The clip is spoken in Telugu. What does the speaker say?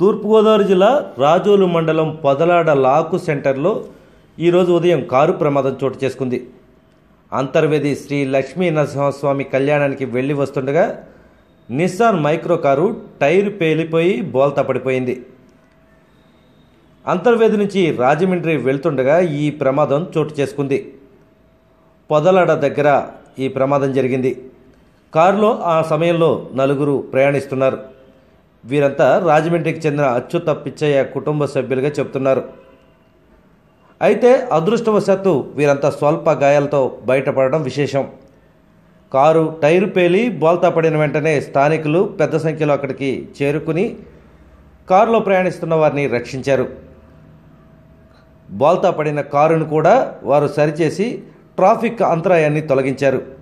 తూర్పుగోదావరి జిల్లా రాజోలు మండలం పొదలాడ లాకు సెంటర్లో ఈరోజు ఉదయం కారు ప్రమాదం చోటు చేసుకుంది. అంతర్వేది శ్రీ లక్ష్మీ నరసింహస్వామి కళ్యాణానికి వెళ్ళి వస్తుండగా నిస్సాన్ మైక్రో కారు టైర్ పేలిపోయి బోల్తా పడిపోయింది. అంతర్వేది నుంచి రాజమండ్రి వెళ్తుండగా ఈ ప్రమాదం చోటు చేసుకుంది. పొదలాడ దగ్గర ఈ ప్రమాదం జరిగింది. కారులో ఆ సమయంలో నలుగురు ప్రయాణిస్తున్నారు. వీరంతా రాజమండ్రికి చెందిన అచ్యుత పిచ్చయ్య కుటుంబ సభ్యులుగా చెబుతున్నారు అయితే అదృష్టవశాత్తు వీరంతా స్వల్ప గాయాలతో బయటపడడం విశేషం. కారు టైరు పేలి బోల్తా పడిన వెంటనే స్థానికులు పెద్ద సంఖ్యలో అక్కడికి చేరుకుని కారులో ప్రయాణిస్తున్న వారిని రక్షించారు. బోల్తా పడిన కారును కూడా వారు సరిచేసి ట్రాఫిక్ అంతరాయాన్ని తొలగించారు.